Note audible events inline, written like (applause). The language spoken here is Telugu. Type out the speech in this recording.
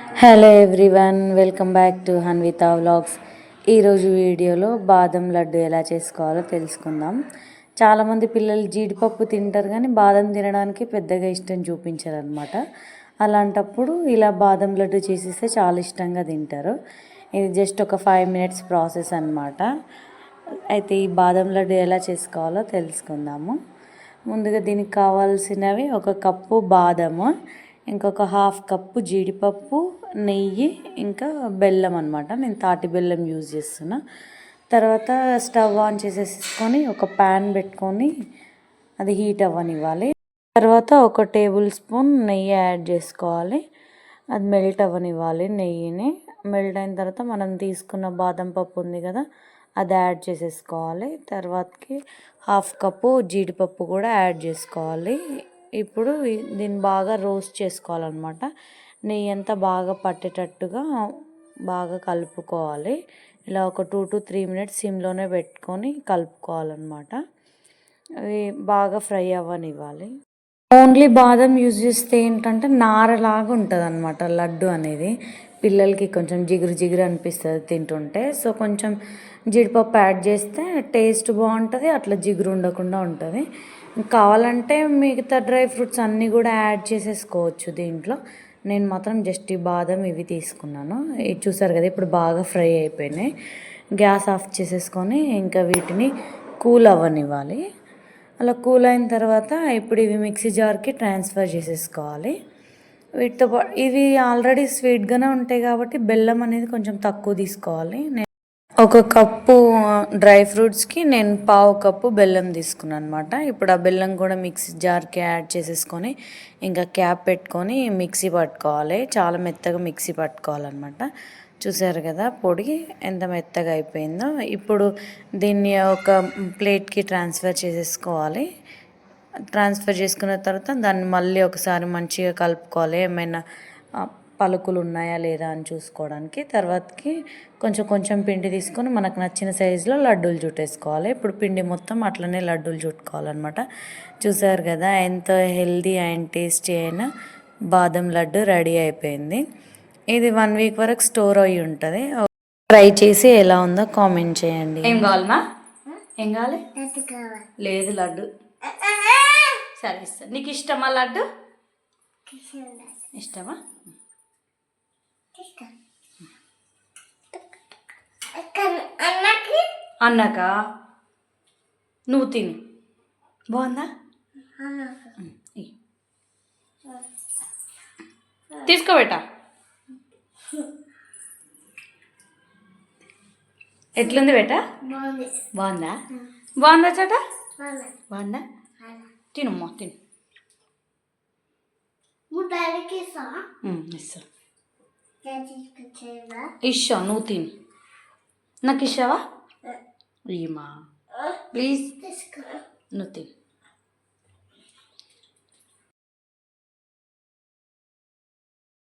Hello everyone welcome back to Hanvitha vlogs ఈరోజు వీడియోలో బాదం లడ్డు ఎలా చేసుకోవాలో తెలుసుకుందాం. చాలామంది పిల్లలు జీడిపప్పు తింటారు కానీ బాదం తినడానికి పెద్దగా ఇష్టం చూపించారు అనమాట అలాంటప్పుడు ఇలా బాదం లడ్డు చేసేస్తే చాలా ఇష్టంగా తింటారు. ఇది జస్ట్ ఒక ఫైవ్ మినిట్స్ ప్రాసెస్ అనమాట అయితే ఈ బాదం లడ్డు ఎలా చేసుకోవాలో తెలుసుకుందాము. ముందుగా దీనికి కావాల్సినవి ఒక కప్పు బాదము ఇంకొక హాఫ్ కప్పు జీడిపప్పు నెయ్యి ఇంకా బెల్లం అనమాట నేను తాటి బెల్లం యూజ్ చేస్తున్నా. తర్వాత స్టవ్ ఆన్ చేసేసుకొని ఒక ప్యాన్ పెట్టుకొని అది హీట్ అవ్వనివ్వాలి. తర్వాత ఒక టేబుల్ స్పూన్ నెయ్యి యాడ్ చేసుకోవాలి. అది మెల్ట్ అవ్వనివ్వాలి నెయ్యిని. మెల్ట్ అయిన తర్వాత మనం తీసుకున్న బాదం పప్పు ఉంది కదా అది యాడ్ చేసేసుకోవాలి. తర్వాతకి హాఫ్ కప్పు జీడిపప్పు కూడా యాడ్ చేసుకోవాలి. ఇప్పుడు దీన్ని బాగా రోస్ట్ చేసుకోవాలన్నమాట. నెయ్యి అంతా బాగా పట్టేటట్టుగా బాగా కలుపుకోవాలి. ఇలా ఒక టూ టు త్రీ మినిట్స్ సిమ్లోనే పెట్టుకొని కలుపుకోవాలన్నమాట. అవి బాగా ఫ్రై అవ్వనివ్వాలి. ఓన్లీ బాదం యూజ్ చేస్తే ఏంటంటే నారలాగా ఉంటుంది అనమాట లడ్డు అనేది. పిల్లలకి కొంచెం జిగురు జిగురు అనిపిస్తుంది తింటుంటే. సో కొంచెం జీడిపప్పు యాడ్ చేస్తే టేస్ట్ బాగుంటుంది అట్లా జిగురు ఉండకుండా ఉంటుంది. కావాలంటే మిగతా డ్రై ఫ్రూట్స్ అన్నీ కూడా యాడ్ చేసేసుకోవచ్చు దీంట్లో. నేను మాత్రం జస్ట్ ఈ బాదం ఇవి తీసుకున్నాను. ఇది చూసారు కదా ఇప్పుడు బాగా ఫ్రై అయిపోయినాయి. గ్యాస్ ఆఫ్ చేసేసుకొని ఇంకా వీటిని కూల్ అవ్వనివ్వాలి. అలా కూల్ అయిన తర్వాత ఇప్పుడు ఇవి మిక్సీ జార్కి ట్రాన్స్ఫర్ చేసేసుకోవాలి. వీటితో పాటు ఇవి ఆల్రెడీ స్వీట్గానే ఉంటాయి కాబట్టి బెల్లం అనేది కొంచెం తక్కువ తీసుకోవాలి. నేను ఒక కప్పు డ్రై ఫ్రూట్స్కి నేను పావు కప్పు బెల్లం తీసుకున్నాను అనమాట ఇప్పుడు ఆ బెల్లం కూడా మిక్సీ జార్కి యాడ్ చేసేసుకొని ఇంకా క్యాప్ పెట్టుకొని మిక్సీ పట్టుకోవాలి. చాలా మెత్తగా మిక్సీ పట్టుకోవాలన్నమాట. చూసారు కదా పొడి ఎంత మెత్తగా అయిపోయిందో. ఇప్పుడు దీన్ని ఒక ప్లేట్కి ట్రాన్స్ఫర్ చేసేసుకోవాలి. ట్రాన్స్ఫర్ చేసుకున్న తర్వాత దాన్ని మళ్ళీ ఒకసారి మంచిగా కలుపుకోవాలి. ఏమైనా పలుకులు ఉన్నాయా లేదా అని చూసుకోవడానికి తర్వాతకి కొంచెం కొంచెం పిండి తీసుకొని మనకు నచ్చిన సైజులో లడ్డూలు చుట్టేసుకోవాలి. ఇప్పుడు పిండి మొత్తం అట్లనే లడ్డూలు చుట్టుకోవాలన్నమాట. చూసారు కదా ఎంత హెల్దీ అండ్ టేస్టీ అయిన బాదం లడ్డు రెడీ అయిపోయింది. ఇది వన్ వీక్ వరకు స్టోర్ అయ్యి ఉంటుంది. ట్రై చేసి ఎలా ఉందో కామెంట్ చేయండి. ఏం కావాలమ్మా ఏం కావాలి? లేదు లడ్డు. (laughs) సరే ఇస్తా నీకు ఇష్టమా లడ్డు? ఇష్టమా? అన్నాక నువ్వు తిని. బాగుందా? ఉమ్, ఇయ్యి. తీసుకో బేటా ఎట్లుంది బేటా? బాగుందా. బాగుందా? చోట? బాగుందా. తినమ్మా తిను. ఇస్తా. నువ్వు తిను. నాకు ఇష్టావా ఇమ్మా ప్లీజ్ నువ్వు తిను